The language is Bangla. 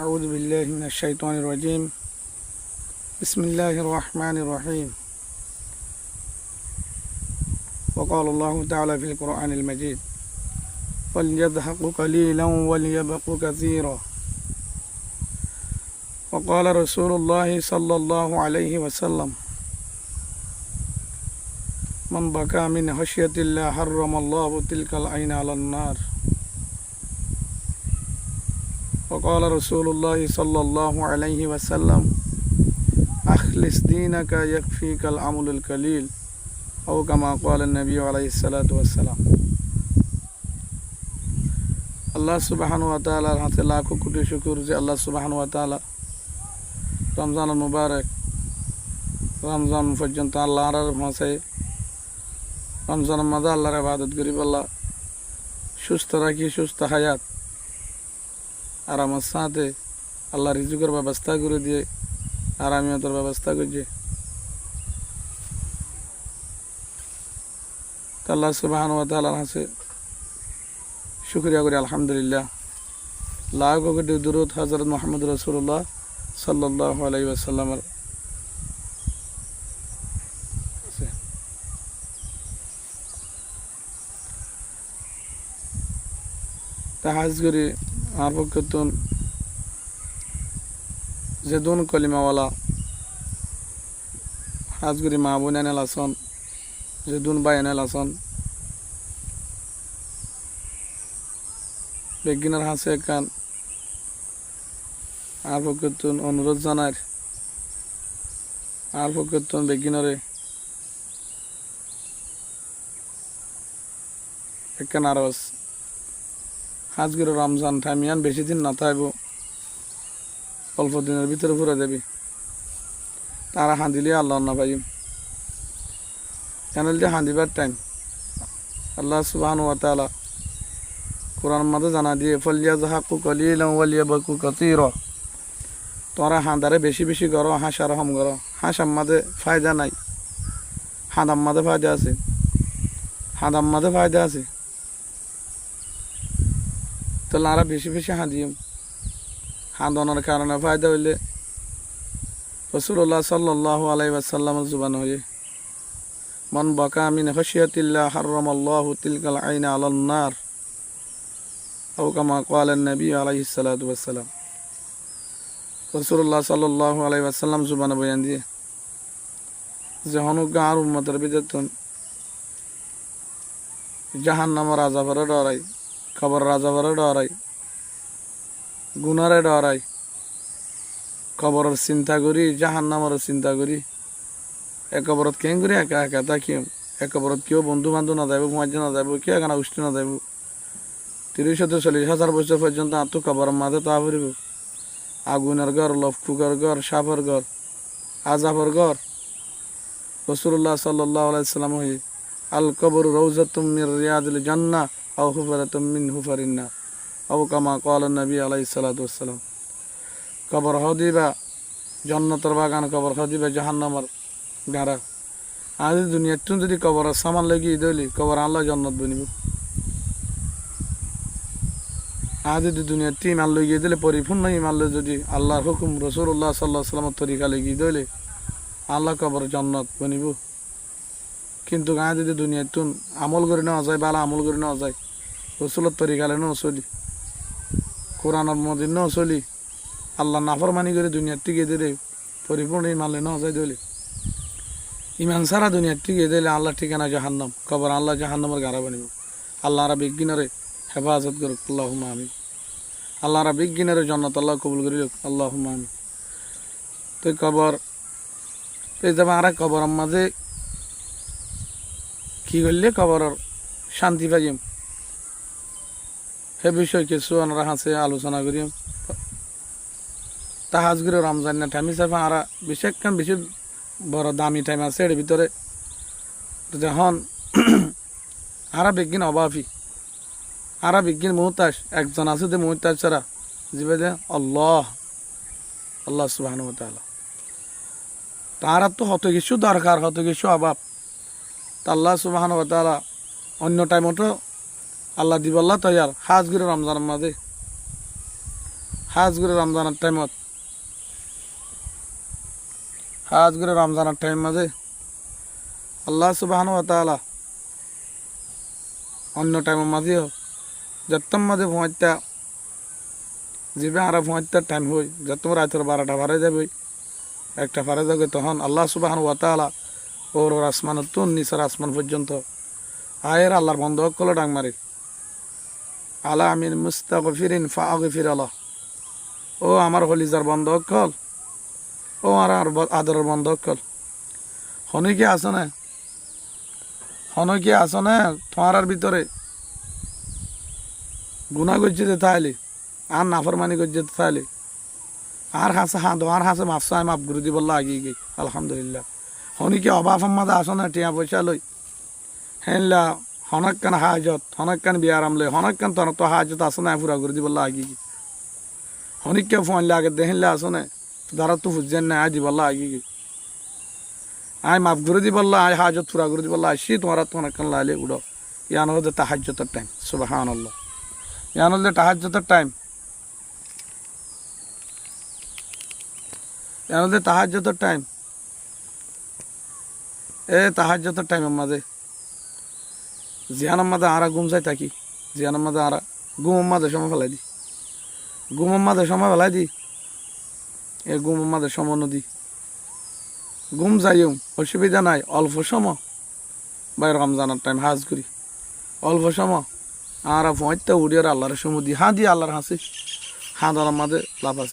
أعوذ بالله من الشيطان الرجيم. بسم الله الرحمن الرحيم. وقال الله تعالى في القرآن المجيد فليضحكوا قليلا وليبقوا كثيرا. وقال رسول الله صلى الله عليه وسلم من بكى من خشية الله حرم الله تلك العين على النار. وقال رسول الله صلى الله عليه وسلم أخلص دينك يكفيك العمل القليل أو كما قال النبي عليه الصلاة والسلام আল্লাহ সুবাহান ওয়া তাআলার হাতে লাখো কোটি শুকুর যে আল্লাহ সুবাহান ওয়া তাআলা রমজান মুবারক রমজান পর্যন্ত আল্লাহর মাসে রমজানের মাঝে আল্লাহর ইবাদত করি আল্লাহ সুস্থ রাখি সুস্থ হায়াত আর আমার সাথে আল্লাহ রিজুকের ব্যবস্থা করে দিয়ে আর আমিও তোর ব্যবস্থা করছি। আল্লাহ সুবাহান তাআলার হাসে শুক্রিয়া করি, আলহামদুলিল্লাহ। লাখ কোটি দুরুদ হজরত মোহাম্মদ রসুল্লাহ সাল্লাহ আলাই আসাল্লামের তা হাজ করি। আমার পক্ষে তুন যে দুন কলিমাওয়ালা হাজ করি মা বোন যে দুন বাই এনেল আসন বেগিনার হাসে একান আর পক্ষতুন অনুরোধ জানার আর পক্ষতুন বেগিনারে একান আরস হাজগির রমজান টাইমিয়ান বেশি দিন না থাকব অল্প দিনের ভিতরে ঘুরে দেবি তারা হাঁদিলে আল্লাহ না পাইম কেন হাঁদিবার টাইম আল্লাহ সুবাহ কোরআন মাঝে জানা দিয়ে ফলিয়া জাহাকু কলিলাম ওয়ালিয়া বাকু কতির তোরা হাঁদারে বেশি বেশি করো, হাঁসার হম করো। হাঁসার মাঝে ফায়দা নাই। হাঁদাম মাঝে ফায়দা আছে। হাঁদাম মাঝে ফায়দা আছে। তাহলে আরও বেশি বেশি হাঁদিম। হাঁদানোর কারণে ফায়দা হইলে রসুল্লাহ সাল্লাহ আলাই আসাল্লাম জুবান হয়ে মন বকা আমিন হসিয়াতিল্লা হারম আল্লাহ তিলকাল আইন আলান্নার আউকামা কোয়ালেন নবী আলাই সালাতাম রসুল্লাহ সাল্লাহ আলাই আসাল্লাম জুবান বয়ান দিয়ে, যে হনুজ্ঞা আর উম্মতের বিদেতন জাহান নামর আজাবের ডরাই খবর রাজা ভরে ডরাই, গুনারে ডরাই, খবরের চিন্তা করি জাহান নামের চিন্তা করি। একবরত কেন করি? একা একা তাকিম একবরত কেউ বন্ধু বান্ধব না যাব মাঝে না যাব কেউ এখানে উষ্টি না যাব তিরিশ হাজার চল্লিশ হাজার বছর পর্যন্ত আত্ম কবর মাঝে তা ফুরিব। আগুনের ঘর লফকুকার ঘর, সাপের ঘর আজাফর ঘর। রসুল্লাহ সাল্লাহ আলাইসাল্লাম হয়ে আল কবর রৌজাতুম জান্না আও হুফারাতুম মিন হুফারিন্না আও কামা কল নবী আলাই সালাতাম কবর হদিবা, জন্নতর বাগান কবর হদিবা জাহান্নামার গাড়া। আজ দুনিয়ার যদি কবর সামান লেগে দলি কবর আল্লাহ জন্নত বনিব। আজ যদি দুনিয়ার টিম ইমান লইয়ে দিলে, পরিপূর্ণ ইমান লই যদি আল্লাহর হুকুম রসুল্লাহ সাল্লাহ সাল্লামের তরিকা লেগে দিলে আল্লাহ কবর জন্নত বনিব। কিন্তু গায়ে যদি দুনিয়ার তুন আমল করে নেওয়া যায়, বালা আমল করে নেওয়া যায়, রসুলের তরিকালে নেও চলি কোরআনের মদিন নেও চলি আল্লাহ নাফরমানি করে দুনিয়ার টিকে দিলে পরিপূর্ণ ইমান নেওয়া যায় দিলে। ইমান সারা দুনিয়ার টিকে দিলে আল্লাহ ঠিকানা জাহান্নাম, কবর আল্লাহ জাহান্নামের গাড়া বানিব। আল্লাহ আরা বিজ্ঞানরে হেফাজত করুক আল্লাহ আমি আল্লাহ রা বিজ্ঞানের জন্নত আল্লাহ কবুল করি আল্লাহ আমি তো কবর, এই যাবে আর কবর মাঝে কি করলে কবর শান্তি পাইম? সে বিষয় কিছু আমরা হাসে আলোচনা করিম। তাহাজ করে রমজান না টাইম হিসাবে আর বেশি একখান বেশি বড় দামি টাইম আছে এর ভিতরে। যখন আর বিজ্ঞান অভাবী আরা বিজ্ঞান মুহতাস একজন আছে যে মুহতাস ছাড়া জিবে যে আল্লাহ আল্লাহ সুবাহ তারা তো হত কিছু দরকার, হত কিছু অভাব। তা আল্লাহ সুবাহ অন্য টাইমতো আল্লাহ দিব। আল্লাহ তৈয়ার হাজ করে রমজানের মাঝে। হাজ রমজানের টাইমত হাজ করে রমজানের টাইম মাঝে আল্লাহ সুবাহান তালা অন্য টাইমের মাঝেও যত্তম মাঝে পৌঁছতা যাবে আর পৌঁছতার টাইম হই যত্তম রাতের বারোটা বারে যাবে, একটা পারে যাবে, তখন আল্লাহ সুবাহান তালা ওর ওর আসমান তুন নিসার আসমান পর্যন্ত। আয়ের আল্লাহর বন্ধ কলো ডাং মারে আলা আমিন মুস্তাগফিরিন ফাগফির আল্লাহ ও আমার হলিজার বন্ধ কল ও আর আদরের বন্ধ কল হনি কি আছে না? হনি কি আছে না? তোমার ভিতরে। গুণা গজ্জিতে তাইলে। আর নাফরমানি গজ্জিতে তাইলে। আর হাসে হাঁদ আর হাসে মাফসায় মাফ গুরু দি বললা আগিয়ে গই আলহামদুলিল্লাহ। হনি কি অভাব আমাদের আসে না টিয়া পয়সা লই? হেনলা হনক্কান হাজত, হনক্কান বিয়ার আমলে হনক্কান তন তো হাজত আসে না পুরা করে দিবল্লা আগি কি? হনিককে ফোন লাগে দেহিনলে আসে না দাঁড়া তো ফুজেন না আজ দিবল্লা আগি কি? আই মাফ করে দিবল্লা, আই হাজত পুরা করে দিবল্লা আসি তোমার তো হনক্কান লাইলে উড়ো। ইয়ান হলে তাহাজ্যতের টাইম সুবাহান আল্লাহ ইয়ান হলে তাহাজ্যতের টাইম। ইয়ান হলে তাহাজ্যতের টাইম। এ তাহাজ্যতের টাইমের মাঝে। জিয়ানার মাঝে আরা ঘুম যাই থাকি। জিয়ানার মাঝে আরা ঘুমের মাঝে সময় ফেলাই দি ঘুমের মাঝে সময় ফেলাই দি এ ঘুমের মাঝে সময় নদী। ঘুম যাইও অসুবিধা নাই, অল্প সময়। বাই রমজানের টাইম হাজ করি। অল্প সময়। আর পঁয়তা উড়িয়ে আল্লাহর সময় দি হাঁ দিয়ে আল্লাহর হাসি। হাঁ ধরার মাঝে লাভ আছে।